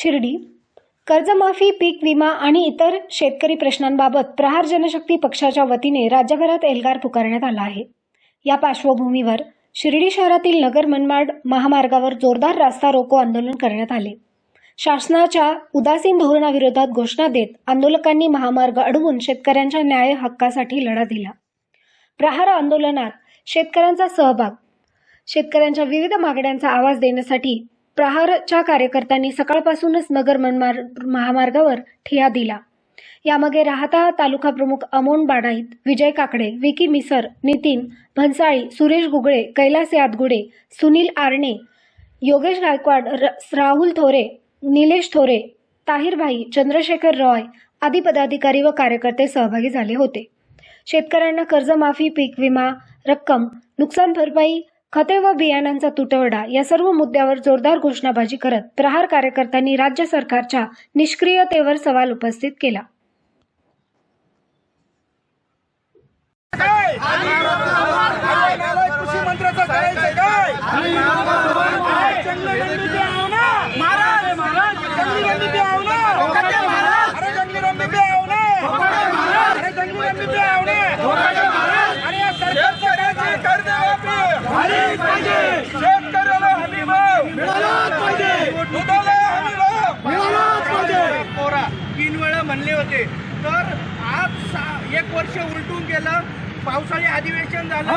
शिर्डी कर्जमाफी पीक विमा आणि इतर शेतकरी प्रश्नांबाबत प्रहार जनशक्ती पक्षाच्या वतीने राज्यभरात एल्गार पुकारण्यात आला आहे. या पार्श्वभूमीवर शिर्डी शहरातील नगर मनमाड महामार्गावर जोरदार रास्ता रोको आंदोलन करण्यात आले. शासनाच्या उदासीन धोरणाविरोधात घोषणा देत आंदोलकांनी महामार्ग अडवून शेतकऱ्यांच्या न्याय हक्कासाठी लढा दिला. प्रहार आंदोलनात शेतकऱ्यांचा सहभाग शेतकऱ्यांच्या विविध मागण्यांचा आवाज देण्यासाठी प्रहारच्या कार्यकर्त्यांनी सकाळपासूनच नगर मनमार्ग महामार्गावर ठिया दिला. यामागे राहता तालुका प्रमुख अमोन बाडाईत विजय काकडे विकी मिसर नितीन भन्साळी सुरेश गुगळे कैलास यादगुडे सुनील आरणे योगेश गायकवाड र- राहुल थोरे निलेश थोरे ताहिरभाई चंद्रशेखर रॉय आदी पदाधिकारी व कार्यकर्ते सहभागी झाले होते. शेतकऱ्यांना कर्जमाफी पीक विमा रक्कम नुकसान भरपाई खते व बियाणांचा तुटवडा या सर्व मुद्द्यावर जोरदार घोषणाबाजी करत प्रहार कार्यकर्त्यांनी राज्य सरकारच्या निष्क्रियतेवर सवाल उपस्थित केला. जंगली कर्जमाफी शेतकऱ्याला हमी भाव दुधाला हमी भाव पोरा तीन वेळा म्हणले होते. तर आज एक वर्ष उलटून गेलं. पावसाळी अधिवेशन झालं.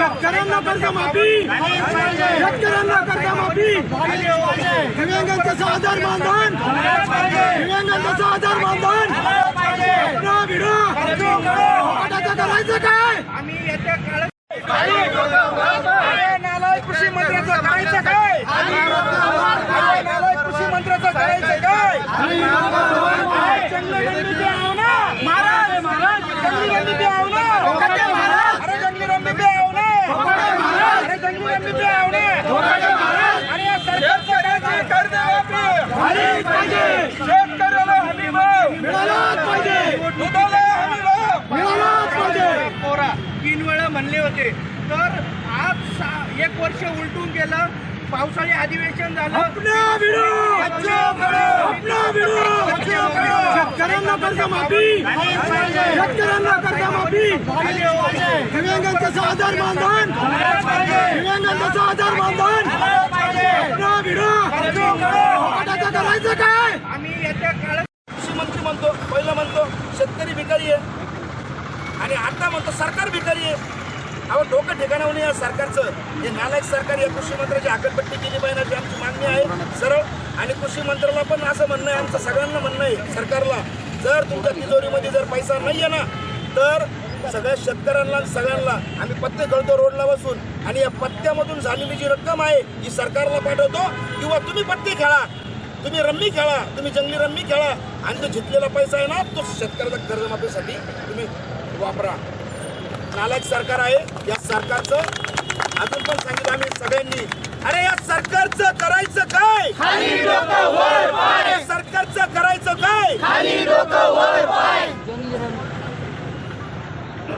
शेतकऱ्यांना कर्जमाफी शेतकऱ्यांना कर्जमाफी दिव्यांगांचं आधार मानधन. दिव्यांगांचं आधार मानधन. करायचं काय आम्ही येत्या काळात अरे नालायक कृषी मंत्र्याचं करायचं काय अरे नालायक कृषी मंत्र्याचं करायचं काय जंगली रंबी पे आओ ना महाराज जंगली रंबी पे आओ ना अरे जंगली रंबी पे आओ ना अरे जंगली रंबी पे आओ ना अरे या सरकारचं करायचंय कर्जमाफी शेतकऱ्याला हमी भाव मिळालाच पाहिजे दुधाला हमी भाव मिळालाच पाहिजे पोरा तीन वेळा म्हणले होते. तर आज सा- एक वर्ष उलटून गेलं. पावसाळी अधिवेशन झालं. शेतकऱ्यांना कर्जमाफी शेतकऱ्यांना कर्जमाफी दिव्यांगांचं आधार मानधन दिव्यांगांचं आधार मानधन करायचं काय? आम्ही येत्या काळात कृषी मंत्री म्हणतो पहिलं म्हणतो शेतकरी भिकारी आहे. आणि आता म्हणतो सरकार भिकारी आहे. अहो डोकं ठिकाणावर या सरकारचं. हे नालायक सरकार या कृषी मंत्र्याची आकलपट्टी केली पाहिजे अशी आमची मागणी आहे. सरळ आणि कृषी मंत्र्याला पण असं म्हणणं आहे आमचं सगळ्यांना म्हणणं आहे सरकारला. जर तुमच्या तिजोरीमध्ये जर पैसा नाही आहे ना तर सगळ्या शेतकऱ्यांना सगळ्यांना आम्ही पत्ते कळतो रोडला बसून. आणि या पत्त्यामधून झालेली जी रक्कम आहे ही सरकारला पाठवतो किंवा तुम्ही पत्ते खेळा. तुम्ही रम्मी खेळा तुम्ही जंगली रम्मी खेळा. आणि तो जितलेला पैसा आहे ना तो शेतकऱ्याच्या कर्जमाफीसाठी तुम्ही वापरा. नालायक सरकार आहे या सरकारचं. अजून पण सांगितलं आम्ही सगळ्यांनी अरे या सरकारचं करायचं काय? सरकारचं करायचं काय?